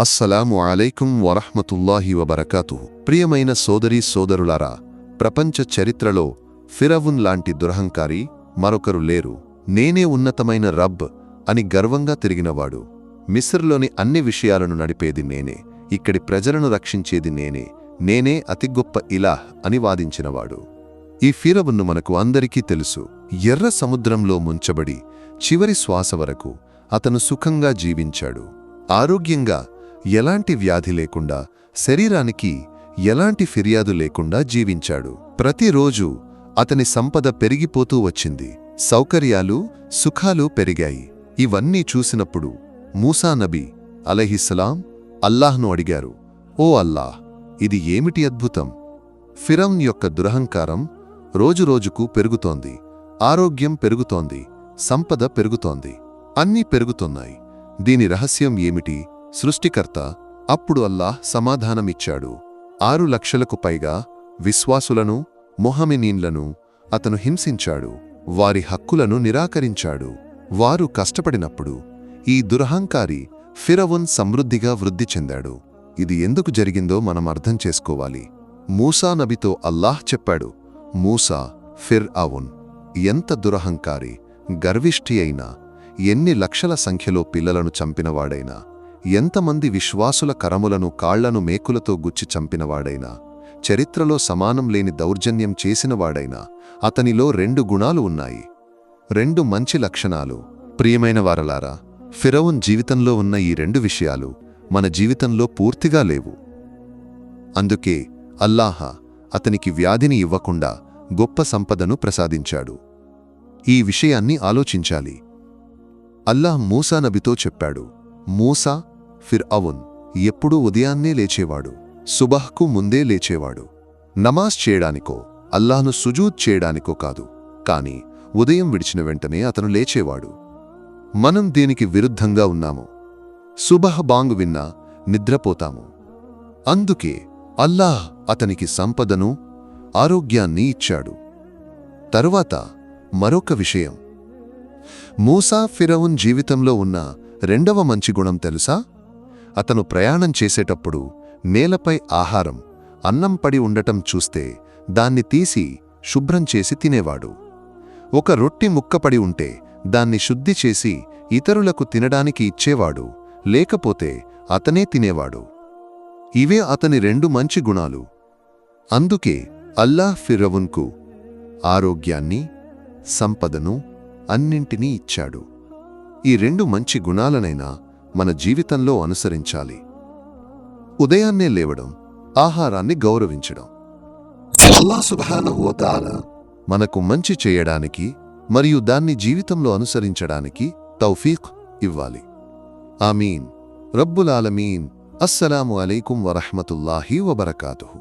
అస్సలాము అలైకుం వరహ్మతుల్లాహి వబరకాతు ప్రియమైన సోదరీ సోదరులారా ప్రపంచ చరిత్రలో ఫిరవున్ లాంటి దురహంకారి మరొకరు లేరు. నేనే ఉన్నతమైన రబ్ అని గర్వంగా తిరిగినవాడు. మిస్ర్లోని అన్ని విషయాలను నడిపేది నేనే. ఇక్కడి ప్రజలను రక్షించేది నేనే. నేనే అతి గొప్ప ఇలాహ్ అని వాదించినవాడు. ఈ ఫిరవున్ను మనకు అందరికీ తెలుసు. ఎర్ర సముద్రంలో ముంచబడి చివరి శ్వాస వరకు అతను సుఖంగా జీవించాడు. ఆరోగ్యంగా ఎలాంటి వ్యాధి లేకుండా శరీరానికి ఎలాంటి ఫిర్యాదు లేకుండా జీవించాడు. ప్రతిరోజు అతని సంపద పెరిగిపోతూ వచ్చింది. సౌకర్యాలు సుఖాలు పెరిగాయి. ఇవన్నీ చూసినప్పుడు మూసా నబీ అలహిస్సలాం అల్లాహ్ను అడిగారు ఓ అల్లాహ్ ఇది ఏమిటి అద్భుతం? ఫిరౌన్ యొక్క దురహంకారం రోజురోజుకు పెరుగుతోంది. ఆరోగ్యం పెరుగుతోంది. సంపద పెరుగుతోంది. అన్నీ పెరుగుతున్నాయి. దీని రహస్యం ఏమిటి? సృష్టికర్త అప్పుడు అల్లాహ్ సమాధానమిచ్చాడు. ఆరు లక్షలకు పైగా విశ్వాసులను మొహమినీన్లను అతను హింసించాడు. వారి హక్కులను నిరాకరించాడు. వారు కష్టపడినప్పుడు ఈ దురహంకారి ఫిరవున్ సమృద్ధిగా వృద్ధి చెందాడు. ఇది ఎందుకు జరిగిందో మనం అర్థం చేసుకోవాలి. మూసా నబితో అల్లాహ్ చెప్పాడు మూసా ఫిర్ అవున్ ఎంత దురహంకారి గర్విష్ఠి అయినా ఎన్ని లక్షల సంఖ్యలో పిల్లలను చంపినవాడైనా ఎంతమంది విశ్వాసుల కరములను కాళ్ళను మేకులతో గుచ్చి చంపినవాడైనా చరిత్రలో సమానం లేని దౌర్జన్యం చేసినవాడైనా అతనిలో రెండు గుణాలు ఉన్నాయి. రెండు మంచి లక్షణాలు. ప్రియమైన వారలారా ఫిరౌన్ జీవితంలో ఉన్న ఈ రెండు విషయాలు మన జీవితంలో పూర్తిగా లేవు. అందుకే అల్లాహ అతనికి వ్యాధిని ఇవ్వకుండా గొప్ప సంపదను ప్రసాదించాడు. ఈ విషయాన్ని ఆలోచించాలి. అల్లాహ్ మూసా నబితో చెప్పాడు మూసా ఫిర్ అవున్ ఎప్పుడూ ఉదయాన్నే లేచేవాడు సుబహ్కు ముందే లేచేవాడు. నమాజ్ చేయడానికో అల్లాహ్ను సుజూద్ చేయడానికో కాదు. కాని ఉదయం విడిచిన వెంటనే అతను లేచేవాడు. మనం దీనికి విరుద్ధంగా ఉన్నాము. సుబహ్ బాంగ్ విన్నా నిద్రపోతాము. అందుకే అల్లాహ్ అతనికి సంపదను ఆరోగ్యాన్ని ఇచ్చాడు. తరువాత మరొక విషయం. మూసా ఫిరవున్ జీవితంలో ఉన్న రెండవ మంచి గుణం తెలుసా? అతను ప్రయాణం చేసేటప్పుడు నేలపై ఆహారం అన్నం పడి ఉండటం చూస్తే దాన్ని తీసి శుభ్రం చేసి తినేవాడు. ఒక రొట్టి ముక్కపడి ఉంటే దాన్ని శుద్ధి చేసి ఇతరులకు తినడానికి ఇచ్చేవాడు లేకపోతే అతనే తినేవాడు. ఇవే అతని రెండు మంచి గుణాలు. అందుకే అల్లాహ్ ఫిరవున్కు ఆరోగ్యాన్ని సంపదను అన్నింటినీ ఇచ్చాడు. ఈ రెండు మంచి గుణాలనైనా మన జీవితంలో అనుసరించాలి. ఉదయాన్నే లేవడం ఆహారాన్ని గౌరవించడం. మనకు మంచి చేయడానికి మరియు దాన్ని జీవితంలో అనుసరించడానికి తౌఫీక్ ఇవ్వాలి. ఆమీన్. రబ్బుల్ ఆలమీన్. అస్సలాము అలైకుం వరహ్మతుల్లాహి వబరకాతుహు.